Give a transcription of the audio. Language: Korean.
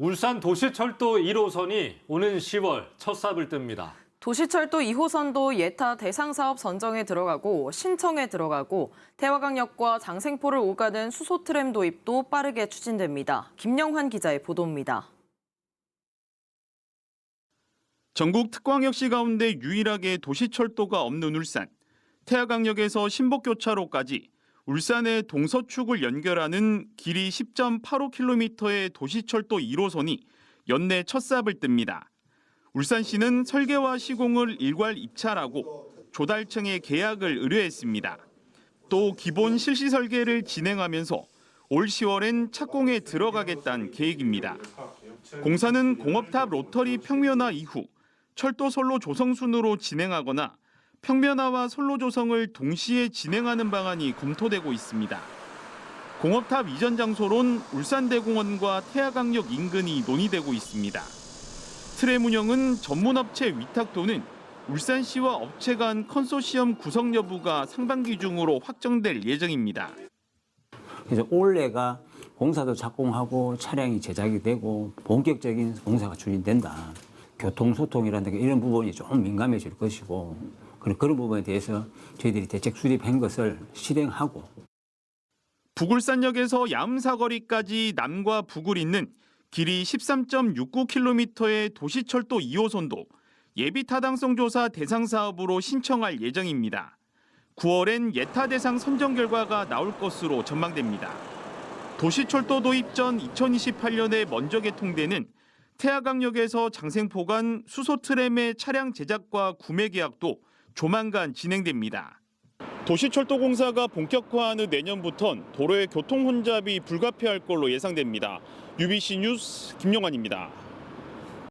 울산 도시철도 1호선이 오는 10월 첫 삽을 뜹니다. 도시철도 2호선도 예타 대상 사업 선정에 들어가고 신청에 들어가고 태화강역과 장생포를 오가는 수소 트램 도입도 빠르게 추진됩니다. 김영환 기자의 보도입니다. 전국 특광역시 가운데 유일하게 도시철도가 없는 울산. 태화강역에서 신복교차로까지 울산의 동서축을 연결하는 길이 10.85km의 도시철도 1호선이 연내 첫 삽을 뜹니다. 울산시는 설계와 시공을 일괄 입찰하고 조달청에 계약을 의뢰했습니다. 또 기본 실시 설계를 진행하면서 올 10월엔 착공에 들어가겠다는 계획입니다. 공사는 공업탑 로터리 평면화 이후 철도 선로 조성 순으로 진행하거나 평면화와 선로 조성을 동시에 진행하는 방안이 검토되고 있습니다. 공업탑 이전 장소론 울산대공원과 태화강역 인근이 논의되고 있습니다. 트램 운영은 전문업체 위탁 또는 울산시와 업체 간 컨소시엄 구성 여부가 상반기 중으로 확정될 예정입니다. 그래서 올해가 공사도 착공하고 차량이 제작이 되고 본격적인 공사가 추진된다. 교통소통이라든가 이런 부분이 좀 민감해질 것이고 그런 그런 부분에 대해서 저희들이 대책 수립한 것을 실행하고 부굴산역에서 야음사거리까지 남과 북을 잇는 길이 13.69km의 도시철도 2호선도 예비 타당성 조사 대상 사업으로 신청할 예정입니다. 9월엔 예타 대상 선정 결과가 나올 것으로 전망됩니다. 도시철도 도입 전 2028년에 먼저 개통되는 태화강역에서 장생포 간 수소 트램의 차량 제작과 구매 계약도 조만간 진행됩니다. 도시철도 공사가 본격화하는 내년부턴 도로의 교통 혼잡이 불가피할 걸로 예상됩니다. UBC 뉴스 김용환입니다.